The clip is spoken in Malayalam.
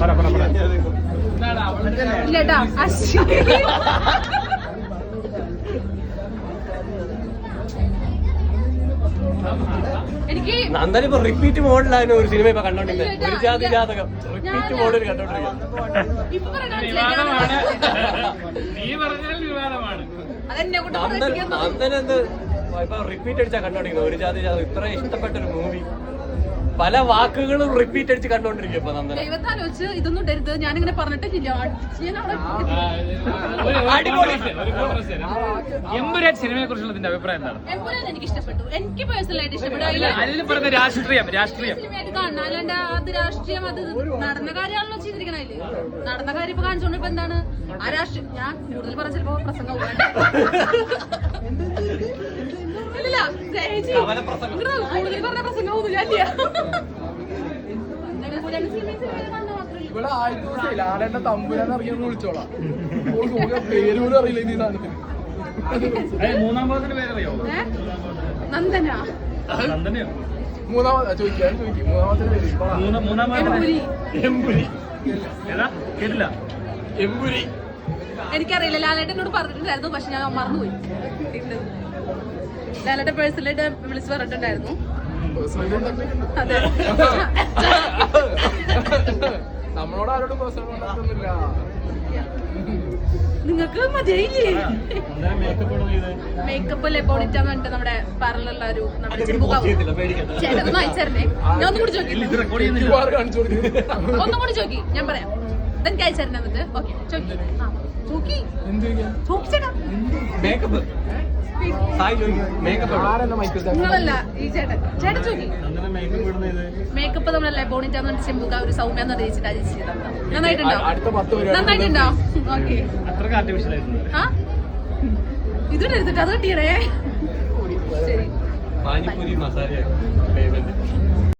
പറ പറ പറ ഇല്ലട്ടാ എനിക്ക് നന്ദൻ ഇപ്പൊ റിപ്പീറ്റ് മോഡിലാണ് ഒരു സിനിമ ഇപ്പൊ കണ്ടോണ്ടിരുന്നത് ഒരു ജാതി ജാതകം. റിപ്പീറ്റ് മോഡിൽ കണ്ടോണ്ടിരിക്കുന്നത് ഇപ്പൊ പറയാൻ വിവാദമാണ്. നീ പറഞ്ഞാൽ വിവാദമാണ്. അതെന്നെ കൊണ്ട് നന്ദൻ എന്ത്? ഇപ്പൊ റിപ്പീറ്റ് അടിച്ചാ കണ്ടോണ്ടിരിക്കുന്നത് ഒരു ജാതി ജാതകം. ഇത്ര ഇഷ്ടപ്പെട്ട ഒരു മൂവി പല വാക്കുകളും റിപ്പീറ്റ് അടിച്ച് കണ്ടോണ്ടിരിക്കും ഇപ്പൊ ഇതൊന്നും ഇടരുത്. ഞാനിങ്ങനെ പറഞ്ഞിട്ടില്ല. അടിപൊളി. എമ്പുരാൻ സിനിമയെ കുറിച്ചുള്ള നിന്റെ അഭിപ്രായം എന്താണ്? എപ്പോഴും എനിക്ക് ഇഷ്ടപ്പെട്ടു എനിക്ക് പേഴ്സണലായിട്ട് ഇഷ്ടപ്പെട്ടു അതിൽ അതിൽ പറഞ്ഞ രാഷ്ട്രീയം രാഷ്ട്രീയം. സിനിമയായിട്ട് കാണണം അല്ലാണ്ട് അത് രാഷ്ട്രീയം അത് നടന്ന കാര്യമാണല്ലോ ചെയ്തിരിക്കണേ നടന്ന കാര്യം ഇപ്പൊ കാണിച്ചോണ്ട് ഇപ്പൊ എന്താണ്? ആ രാഷ്ട്രീയം ഞാൻ കൂടുതൽ പറഞ്ഞ ചിലപ്പോ പ്രസംഗം ചേച്ചി. കൂടുതൽ പറഞ്ഞ പ്രസംഗം. ഒന്നുമില്ല ഇവിടെ ദിവസം തമ്പുരാന്ന് വിളിച്ചോളാം. പേര് പോലും അറിയില്ല ഇനി ഈ സാധനത്തിന്. മൂന്നാം പേരറിയോ? നന്ദന. നന്ദനെയോ? മൂന്നാമത് ചോദിക്കാൻ ചോദിക്കും മൂന്നാമത്തെ പേര്. മൂന്നാം എമ്പുരി കേട്ടില്ല. എമ്പുരി എനിക്കറിയില്ല. ലാലേട്ടനോട് പറഞ്ഞിട്ടുണ്ടായിരുന്നു പക്ഷെ ഞാൻ മറന്നുപോയി. ലാലേട്ടൻ പേഴ്സണലായിട്ട് വിളിച്ച് പറഞ്ഞിട്ടുണ്ടായിരുന്നു. അതെ. നമ്മളോട് ആരോടും പേഴ്സണൽ കോണ്ടാക്ട് നിങ്ങൾക്ക് മതിയായില്ലേ? നന്ദന മേക്കപ്പ് അല്ലേ? എന്ന് പറഞ്ഞിട്ട് നമ്മുടെ പാർലറിലുള്ള ഒരു നമ്മുടെ ചേട്ടൻ ഞാൻ ഒന്നും കൂടി ചോദിക്കില്ല ഇത് റെക്കോർഡ് ചെയ്യുന്നില്ല. കാണിച്ചു കൊടുക്കുന്നത് ഒന്നും കൂടി ചോദിക്കി ഞാൻ പറയാം. ഇതെനിക്ക് അയച്ചേരണ എന്നിട്ട്? ഓക്കെ ചോദിക്കി. ചോക്കി? ചോക്കി ചേട്ടാ. മേക്കപ്പ് നിങ്ങളല്ല ഈ ചേട്ടൻ. ചേട്ടൻ ചോക്കി മേക്കപ്പ് ഇടുന്ന ഇത് മേക്കപ്പ് നമ്മളെ ലെബോണിറ്റ എന്ന് ചെമ്പുക ഒരു സൗമ്യ എന്ന് അയച്ചിട്ട് നന്നായിട്ടുണ്ടോ? നന്നായിട്ടുണ്ടോ? ഓക്കെ എടുത്തിട്ട് അത് കിട്ടിയടേ. ശരി പാനിപ്പൂരി മസാല